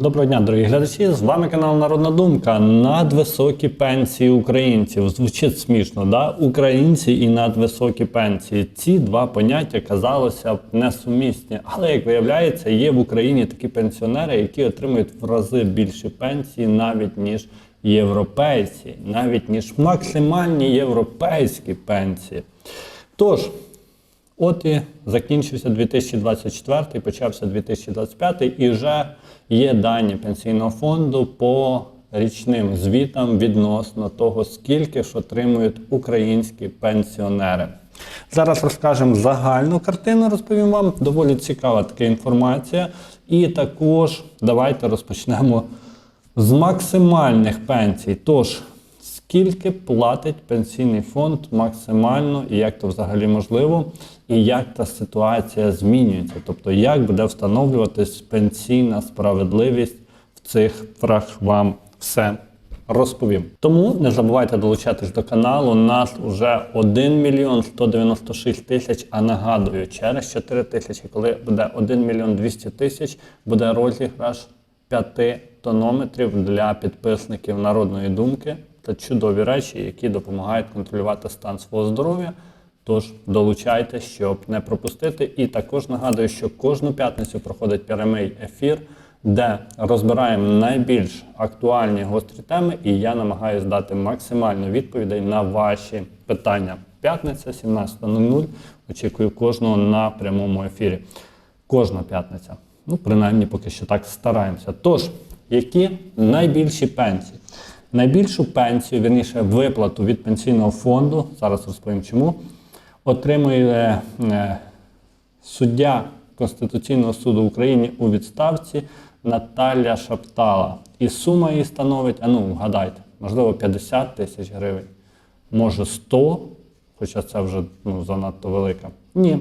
Доброго дня, дорогі глядачі! З вами канал Народна Думка. Надвисокі пенсії українців. Звучить смішно, да? Українці і надвисокі пенсії. Ці два поняття казалося б несумісні. Але як виявляється, є в Україні такі пенсіонери, які отримують в рази більші пенсії, навіть ніж європейці, навіть ніж максимальні європейські пенсії. Тож. От і закінчився 2024, почався 2025 і вже є дані пенсійного фонду по річним звітам відносно того, скільки ж отримують українські пенсіонери. Зараз розкажемо загальну картину, розповім вам. Доволі цікава така інформація. І також давайте розпочнемо з максимальних пенсій. Тож, скільки платить пенсійний фонд максимально, і як то взагалі можливо, і як та ситуація змінюється, тобто як буде встановлюватись пенсійна справедливість в цифрах вам все розповім. Тому не забувайте долучатись до каналу. Нас вже 1 мільйон 196 тисяч. А нагадую, через 4 тисячі, коли буде 1 мільйон 200 тисяч, буде розіграш 5 тонометрів для підписників народної думки. Це чудові речі, які допомагають контролювати стан свого здоров'я. Тож долучайтесь, щоб не пропустити. І також нагадую, що кожну п'ятницю проходить прямий ефір, де розбираємо найбільш актуальні гострі теми, і я намагаюся дати максимально відповідей на ваші питання. П'ятниця, 17.00. Очікую кожного на прямому ефірі. Кожна п'ятниця. Ну, принаймні, поки що так стараємося. Тож, які найбільші пенсії? Найбільшу пенсію, вірніше виплату від пенсійного фонду, зараз розповім чому, отримує е, суддя Конституційного суду України у відставці Наталя Шаптала. І сума її становить, а ну, вгадайте, можливо, 50 тисяч гривень, може 100, хоча це вже ну, занадто велика. Ні.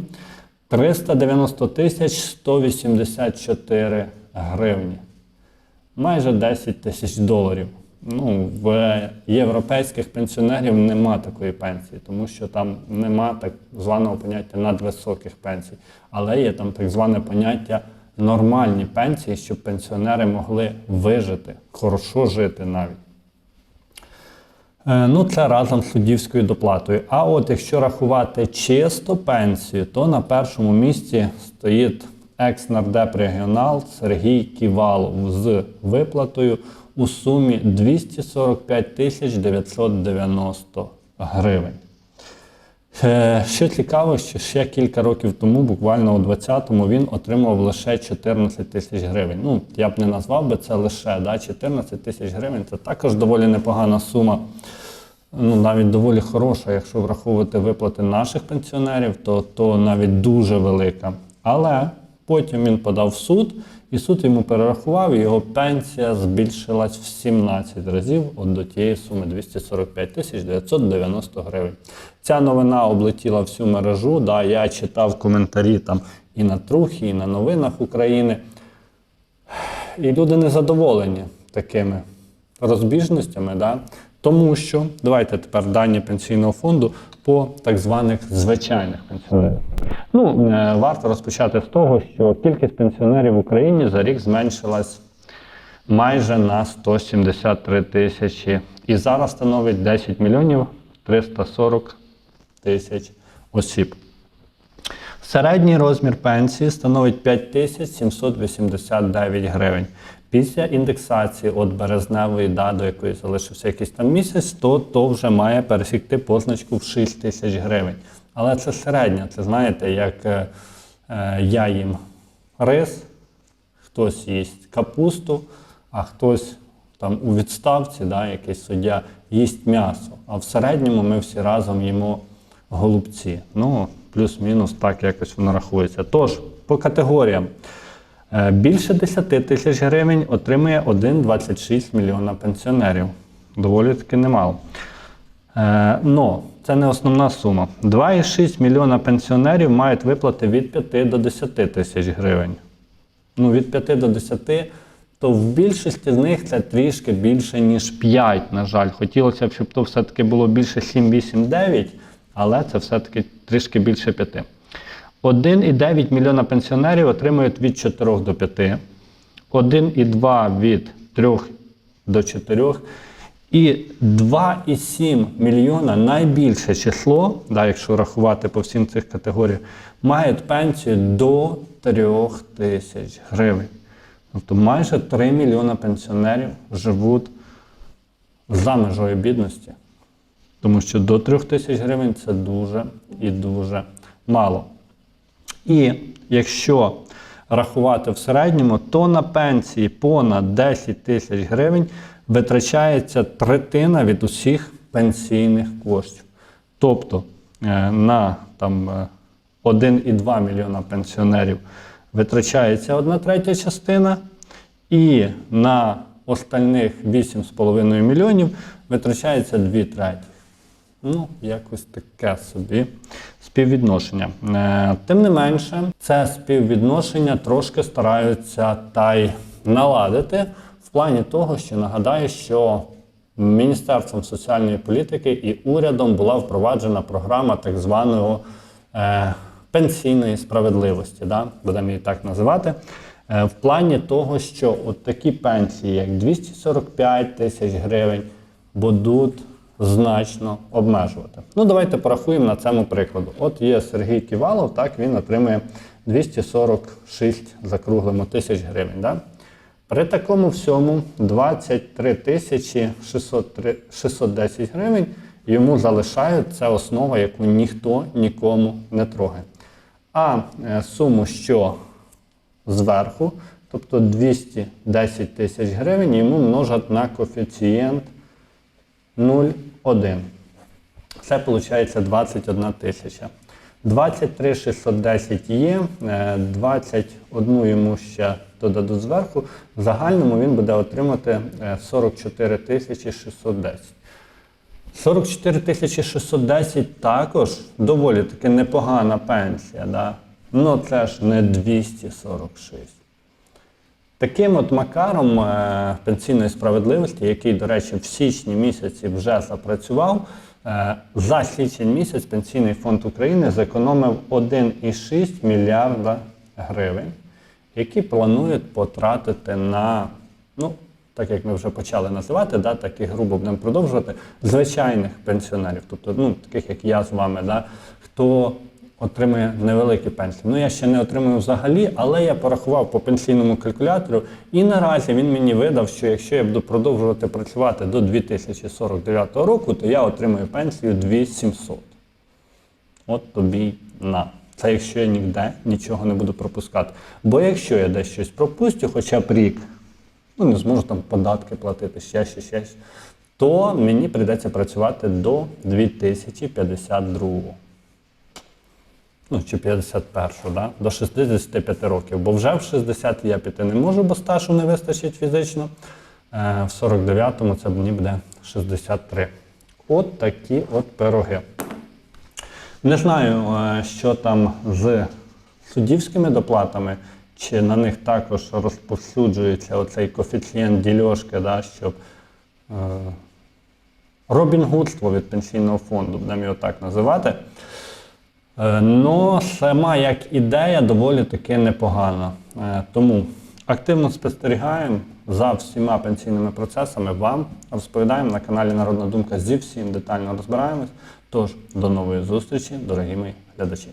390 тисяч 184 гривні. Майже 10 тисяч доларів. Ну, в європейських пенсіонерів нема такої пенсії, тому що там нема так званого поняття надвисоких пенсій, але є там так зване поняття нормальні пенсії, щоб пенсіонери могли вижити, хорошо жити навіть. Е, Ну, це разом з суддівською доплатою. А от якщо рахувати чисто пенсію, то на першому місці стоїть екс-нардеп регіонал Сергій Ківалов з виплатою у сумі 245 тисяч 990 гривень. Е, Що цікаво, що ще кілька років тому, буквально у 20-му, він отримував лише 14 тисяч гривень. Ну, я б не назвав би це лише да, 14 тисяч гривень. Це також доволі непогана сума. Ну, навіть доволі хороша, якщо враховувати виплати наших пенсіонерів, то, то навіть дуже велика. Але потім він подав в суд, і суд йому перерахував, і його пенсія збільшилась в 17 разів от до тієї суми 245 тисяч 990 гривень. Ця новина облетіла всю мережу. Да, я читав коментарі там і на Трухі, і на новинах України. І люди незадоволені такими розбіжностями, да? Тому що давайте тепер дані пенсійного фонду по так званих звичайних пенсіонерів. Ну, е, варто розпочати з того, що кількість пенсіонерів в Україні за рік зменшилась майже на 173 тисячі. І зараз становить 10 мільйонів 340 тисяч осіб. Середній розмір пенсії становить 5789 гривень. Після індексації від березневої да, до якої залишився якийсь там місяць, то, то вже має пересікти позначку в 6 тисяч гривень. Але це середня, це знаєте, як е, е, я їм рис, хтось їсть капусту, а хтось там у відставці, да, якийсь суддя, їсть м'ясо. А в середньому ми всі разом їмо голубці. Ну, плюс-мінус так якось воно рахується. Тож, по категоріям. Е, Більше 10 тисяч гривень отримує 1,26 мільйона пенсіонерів. Доволі таки немало. Е, Но це не основна сума. 2,6 мільйона пенсіонерів мають виплати від 5 до 10 тисяч гривень. Ну, від 5 до 10, то в більшості з них це трішки більше, ніж 5, на жаль. Хотілося б, щоб то все-таки було більше 7, 8, 9, але це все-таки трішки більше 5. 1,9 мільйона пенсіонерів отримують від 4 до 5. 1,2 від 3 до 4. І 2,7 мільйона найбільше число, да, якщо рахувати по всім цих категоріях, мають пенсію до 3 тисяч гривень. Тобто майже 3 мільйона пенсіонерів живуть за межою бідності. Тому що до 3 тисяч гривень це дуже і дуже мало. І якщо рахувати в середньому, то на пенсії понад 10 тисяч гривень витрачається третина від усіх пенсійних коштів. Тобто е, на там, е, 1,2 мільйона пенсіонерів витрачається одна третя частина, і на остальних 8,5 мільйонів витрачається 2 треті. Ну, якось таке собі співвідношення. Е, Тим не менше, це співвідношення трошки стараються та й наладити в плані того, що нагадаю, що Міністерством соціальної політики і урядом була впроваджена програма так званого е, пенсійної справедливості, да? будемо її так називати. Е, в плані того, що от такі пенсії, як 245 тисяч гривень, будуть значно обмежувати. Ну, давайте порахуємо на цьому прикладу. От є Сергій Ківалов, так він отримує 246 закруглимо тисяч гривень. Да? При такому всьому 23 тисячі 610 гривень йому залишають це основа, яку ніхто нікому не трогає. А е, суму, що зверху, тобто 210 тисяч гривень, йому множать на коефіцієнт 0,1. Це виходить 21 тисяча. 23 610 є, е, 21 йому ще додадуть зверху. В загальному він буде отримати е, 44 тисячі 610. 44 тисячі 610 також доволі таки непогана пенсія. Да? Ну це ж не 246. Таким от макаром е, пенсійної справедливості, який, до речі, в січні місяці вже запрацював, е, за січень місяць Пенсійний фонд України зекономив 1,6 мільярда гривень, які планують потратити на, ну, так як ми вже почали називати, да, так і грубо будемо продовжувати, звичайних пенсіонерів, тобто ну, таких як я з вами, да, хто отримує невеликі пенсії. Ну, я ще не отримую взагалі, але я порахував по пенсійному калькулятору, і наразі він мені видав, що якщо я буду продовжувати працювати до 2049 року, то я отримую пенсію 2700. От тобі на. Це якщо я ніде нічого не буду пропускати. Бо якщо я десь щось пропустю, хоча б рік, ну не зможу там податки платити, ще, ще, ще, то мені прийдеться працювати до 2052 ну чи 51, да? до 65 років. Бо вже в 60 я піти не можу, бо стажу не вистачить фізично. Е, в 49-му це мені буде 63. От такі от пироги. Не знаю, е, що там з суддівськими доплатами, чи на них також розповсюджується оцей коефіцієнт дільошки, да, щоб е, робінгудство від пенсійного фонду, будемо його так називати. Е, Ну, сама як ідея доволі таки непогана. Е, Тому активно спостерігаємо за всіма пенсійними процесами. Вам розповідаємо на каналі Народна Думка зі всім детально розбираємось. Тож до нової зустрічі, дорогі мої глядачі.